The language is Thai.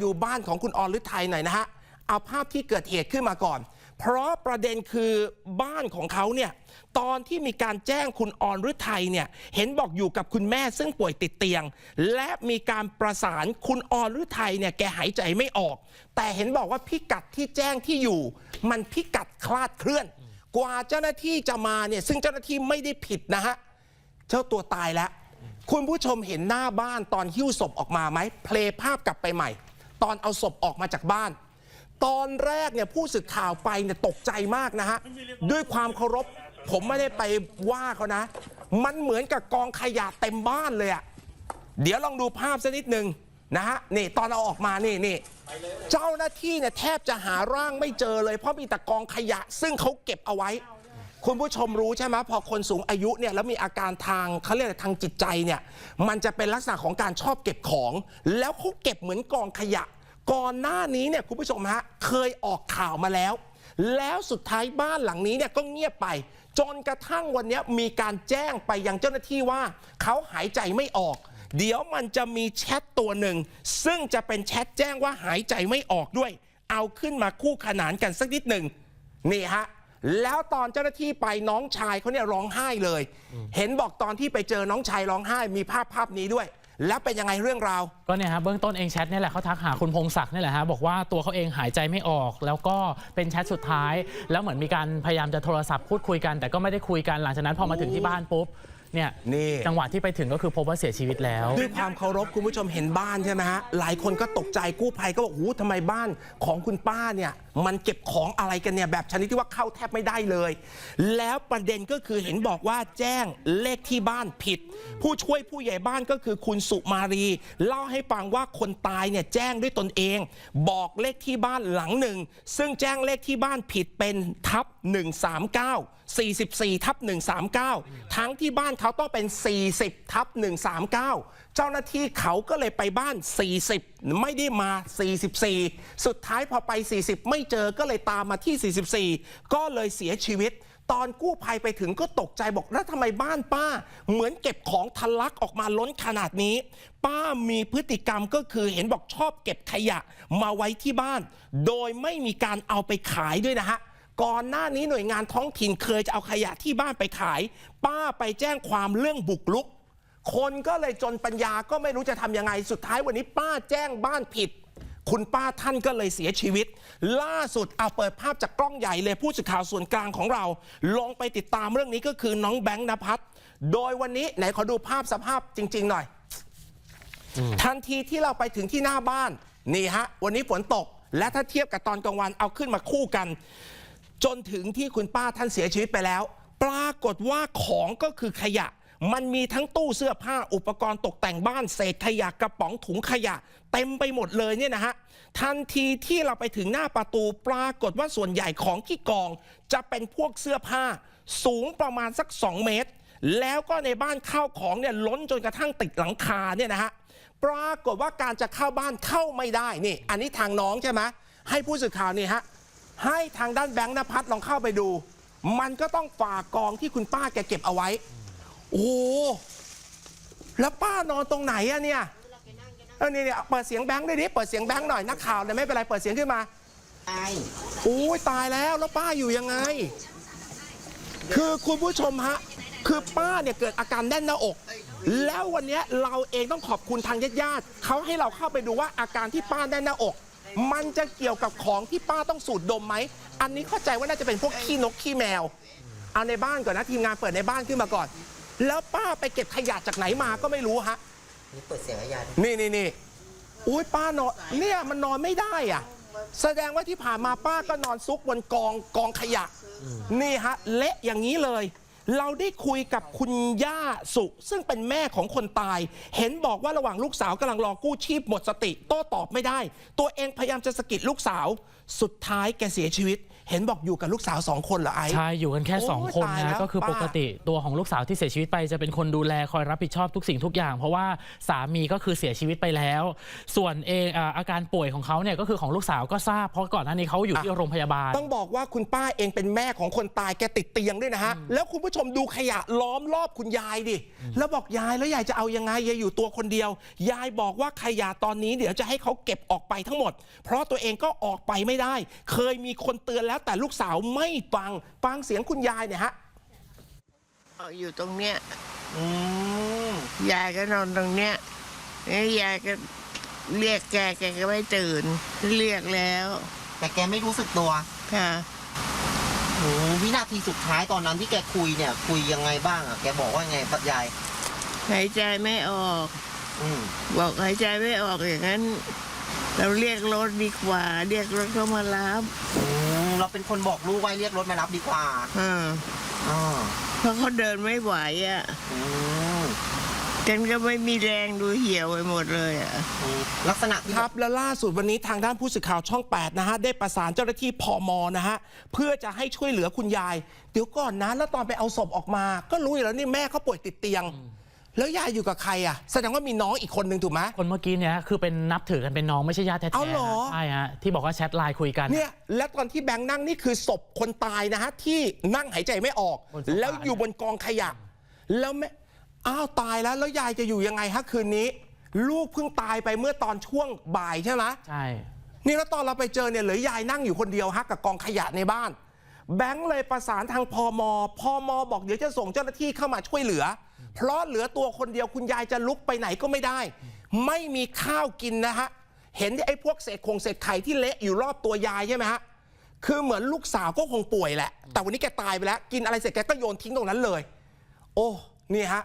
อยู่บ้านของคุณออนฤทัยหน่อยนะฮะ เอาภาพที่เกิดเหตุขึ้นมาก่อน เพราะประเด็นคือบ้านของเขาเนี่ยตอนที่มีการแจ้งคุณออนฤทัยเนี่ยเห็นบอกอยู่กับคุณแม่ซึ่งป่วยติดเตียง และมีการประสานคุณออนฤทัยเนี่ยแกหายใจไม่ออก แต่เห็นบอกว่าพิกัดที่แจ้งที่อยู่ มันพิกัดคลาดเคลื่อน กว่าเจ้าหน้าที่จะมาเนี่ยซึ่งเจ้าหน้าที่ไม่ได้ผิดนะฮะเจ้าตัวตายแล้ว คุณผู้ชมเห็นหน้าบ้านตอนหิ้วศพออกมาไหมเพลย์ภาพกลับไปใหม่ ตอนเอาศพออกมาจากบ้าน ตอนแรกเนี่ยผู้สื่อข่าวไปเนี่ยตกใจมากนะฮะ ด้วยความเคารพ ผมไม่ได้ไปว่าเขานะ มันเหมือนกับกองขยะเต็มบ้านเลยอะเดี๋ยวลองดูภาพสักนิดหนึ่งนะฮะนี่ตอนเอาออกมานี่นี่เจ้าหน้าที่เนี่ยแทบจะหาร่างไม่เจอเลย เพราะมีแต่กองขยะซึ่งเขาเก็บเอาไว้ คุณผู้ชมรู้ใช่ไหมพอคนสูงอายุเนี่ยแล้วมีอาการทางเขาเรียกอะไรทางจิตใจเนี่ยมันจะเป็นลักษณะของการชอบเก็บของ แล้วเขาเก็บเหมือนกองขยะ ก่อนหน้านี้เนี่ยคุณผู้ชมฮะเคยออกข่าวมาแล้ว แล้วสุดท้ายบ้านหลังนี้เนี่ยก็เงียบไป จนกระทั่งวันนี้มีการแจ้งไปยังเจ้าหน้าที่ว่าเขาหายใจไม่ออก เดี๋ยวมันจะมีแชทตัวหนึ่งซึ่งจะเป็นแชทแจ้งว่าหายใจไม่ออกด้วย เอาขึ้นมาคู่ขนานกันสักนิดหนึ่งนี่ฮะ แล้วตอนเจ้าหน้าที่ไปน้องชายเขาเนี่ยร้องไห้เลย เห็นบอกตอนที่ไปเจอน้องชายร้องไห้มีภาพภาพนี้ด้วย แล้วเป็นยังไงเรื่องราว ก็เนี่ยฮะเบื้องต้นเองแชทเนี่ยแหละเขาทักหาคุณพงศักดิ์นี่แหละฮะบอกว่าตัวเขาเองหายใจไม่ออก แล้วก็เป็นแชทสุดท้าย แล้วเหมือนมีการพยายามจะโทรศัพท์พูดคุยกัน แต่ก็ไม่ได้คุยกันหลังจากนั้นพอมาถึงที่บ้านปุ๊บเนี่ยนี่ จังหวะที่ไปถึงก็คือพบว่าเสียชีวิตแล้ว ด้วยความเคารพคุณผู้ชมเห็นบ้านใช่ไหมฮะหลายคนก็ตกใจกู้ภัยก็บอกหูทำไมบ้านของคุณป้าเนี่ย มันเก็บของอะไรกันเนี่ยแบบชนิดที่ว่าเข้าแทบไม่ได้เลย แล้วประเด็นก็คือเห็นบอกว่าแจ้งเลขที่บ้านผิด ผู้ช่วยผู้ใหญ่บ้านก็คือคุณสุมารี เล่าให้ฟังว่าคนตายเนี่ยแจ้งด้วยตนเอง บอกเลขที่บ้านหลังหนึ่ง ซึ่งแจ้งเลขที่บ้านผิดเป็นทับ 139 44ทับ139 ทั้งที่บ้านเขาต้องเป็น 40ทับ139 เจ้าหน้าที่เขาก็เลยไปบ้าน 40 ไม่ได้มา 44 สุดท้ายพอไป 40 ไม่เจอก็เลยตามมาที่ 44 ก็เลยเสียชีวิต ตอนกู้ภัยไปถึงก็ตกใจบอกแล้วทำไมบ้านป้า เหมือนเก็บของทะลักออกมาล้นขนาดนี้ ป้ามีพฤติกรรมก็คือเห็นบอกชอบเก็บขยะมาไว้ที่บ้าน โดยไม่มีการเอาไปขายด้วยนะฮะก่อนหน้านี้หน่วยงานท้องถิ่นเคยจะเอาขยะที่บ้านไปขาย ป้าไปแจ้งความเรื่องบุกรุก คนก็เลยจนปัญญาก็ไม่รู้จะทำยังไงสุดท้ายวันนี้ป้าแจ้งบ้านผิด คุณป้าท่านก็เลยเสียชีวิต ล่าสุดเอาเปิดภาพจากกล้องใหญ่เลยผู้สื่อข่าวส่วนกลางของเรา ลงไปติดตามเรื่องนี้ก็คือน้องแบงค์นภัสโดยวันนี้ไหนขอดูภาพสภาพจริง ๆ หน่อย ทันทีที่เราไปถึงที่หน้าบ้าน นี่ฮะ วันนี้ฝนตก และถ้าเทียบกับตอนกลางวันเอาขึ้นมาคู่กัน จนถึงที่คุณป้าท่านเสียชีวิตไปแล้ว ปรากฏว่าของก็คือขยะ มันมีทั้งตู้เสื้อผ้าอุปกรณ์ตกแต่งบ้านเศษขยะกระป๋องถุงขยะ เต็มไปหมดเลยเนี่ยนะฮะทันทีที่เราไปถึงหน้าประตูปรากฏว่าส่วนใหญ่ของที่กอง จะเป็นพวกเสื้อผ้า สูงประมาณสัก 2 เมตร แล้วก็ในบ้านข้าวของเนี่ยล้นจนกระทั่งติดหลังคาเนี่ยนะฮะปรากฏว่าการจะเข้าบ้านเข้าไม่ได้นี่ อันนี้ทางน้องใช่ไหมให้ผู้สื่อข่าวนี่ฮะให้ทางด้านแบงค์นภัสลองเข้าไปดู มันก็ต้องฝากกองที่คุณป้าแกเก็บเอาไว้ โอ้โหแล้วป้านอนตรงไหนอะเนี่ยเออนี่เนี่ยเปิดเสียงแบงค์ด้วยดิเปิดเสียงแบงค์หน่อยนักข่าวเนี่ยไม่เป็นไรเปิดเสียงขึ้นมาตายโอ้ยตายแล้วแล้วป้าอยู่ยังไง คือคุณผู้ชมฮะคือป้าเนี่ยเกิดอาการแน่นหน้าอก แล้ววันเนี้ยเราเองต้องขอบคุณทางญาติญาติๆเขาให้เราเข้าไปดูว่าอาการที่ป้าแน่นหน้าอก มันจะเกี่ยวกับของที่ป้าต้องสูดดมไหมอันนี้เข้าใจว่าน่าจะเป็นพวกขี้นกขี้แมว เอาในบ้านก่อนนะทีมงานเปิดในบ้านขึ้นมาก่อน แล้วป้าไปเก็บขยะจากไหนมาก็ไม่รู้ฮะ นี่เปิดเสียงอาญานี่นี่นี่อุ้ยป้านอนเนี่ยมันนอนไม่ได้อะแสดงว่าที่ผ่านมาป้าก็นอนซุกบนกองกองขยะ นี่ฮะ เละอย่างนี้เลย เราได้คุยกับคุณย่าสุซึ่งเป็นแม่ของคนตาย เห็นบอกว่าระหว่างลูกสาวกำลังรอกู้ชีพหมดสติ โต้ตอบไม่ได้ ตัวเองพยายามจะสะกิดลูกสาว สุดท้ายแกเสียชีวิต เห็นบอกอยู่กับลูกสาวสองคนเหรอไอ้ ใช่อยู่กันแค่ โอ้ย2คนตายแล้นะวก็คือป้า ปกติตัวของลูกสาวที่เสียชีวิตไปจะเป็นคนดูแลคอยรับผิดชอบทุกสิ่งทุกอย่าง เพราะว่าสามีก็คือเสียชีวิตไปแล้ว ส่วนเองอ่าอาการป่วยของเขาเนี่ยก็คือของลูกสาวก็ทราบ เพราะก่อนหน้านี้เขาอยู่ที่โรงพยาบาล ต้องบอกว่าคุณป้าเองเป็นแม่ของคนตายแกติดเตียงด้วยนะฮะ แล้วคุณผู้ชมดูขยะล้อมรอบคุณยายดิ แล้วบอกยายแล้วยายจะเอายังไงยายอยู่ตัวคนเดียว ยายบอกว่าขยะตอนนี้เดี๋ยวจะให้เขาเก็บออกไปทั้งหมด เพราะตัวเองก็ออกไปไม่ได้ เคยมีคนเตือนแล้วแต่ลูกสาวไม่ฟังฟังเสียงคุณยายเนี่ยฮะอยู่ตรงเนี้ยอืมยายก็นอนตรงเนี้ยแล้วยายก็เรียกแกแกก็ไม่ตื่น เรียกแล้วแต่แกไม่รู้สึกตัวค่ะโอ้วินาทีสุดท้ายตอนนั้นที่แกคุยเนี่ย คุยยังไงบ้างอะแกบอกว่าไงป้ายาย หายใจไม่ออก อืมบอกหายใจไม่ออกอย่างนั้น เราเรียกรถดีกว่า เรียกรถเข้ามารับ อืม เราเป็นคนบอกลูกว่าเรียกรถมารับดีกว่าอ่าอ่าเพราะเขาเดินไม่ไหวอะอืมฉันก็ไม่มีแรงดูเหี่ยวไปหมดเลยอะ อืมลักษณะที่ ครับและล่าสุดวันนี้ทางด้านผู้สื่อข่าวช่อง 8 นะฮะ ได้ประสานเจ้าหน้าที่พมนะฮะ เพื่อจะให้ช่วยเหลือคุณยาย เดี๋ยวก่อนนะ แล้วตอนไปเอาศพออกมา ก็รู้อยู่แล้วนี่แม่เขาป่วยติดเตียง แล้วยายอยู่กับใครอะแสดงว่ามีน้องอีกคนนึงถูกไหม คนเมื่อกี้เนี่ยคือเป็นนับถือกันเป็นน้องไม่ใช่ญาติแท้ๆเอาเหรอใช่ฮะที่บอกว่าแชทไลน์คุยกัน เนี่ยและตอนที่แบงค์นั่งนี่คือศพคนตายนะฮะ ที่นั่งหายใจไม่ออก บนโซฟาแล้วอยู่บนกองขยะ แล้วแม่อ้าวตายแล้ว แล้วยายจะอยู่ยังไงฮะคืนนี้ ลูกเพิ่งตายไปเมื่อตอนช่วงบ่ายใช่ไหม ใช่ นี่แล้วตอนเราไปเจอเนี่ยเหลือยายนั่งอยู่คนเดียวฮะกับกองขยะในบ้าน แบงค์เลยประสานทางพมพมบอกเดี๋ยวจะส่งเจ้าหน้าที่เข้ามาช่วยเหลือ เพราะเหลือตัวคนเดียวคุณยายจะลุกไปไหนก็ไม่ได้ ไม่มีข้าวกินนะฮะ เห็นไอ้พวกเศษคงเศษไข่ที่เละอยู่รอบตัวยายใช่ไหมฮะ คือเหมือนลูกสาวก็คงป่วยแหละ แต่วันนี้แกตายไปแล้ว กินอะไรเสร็จแกก็โยนทิ้งตรงนั้นเลย โอ้ นี่ฮะ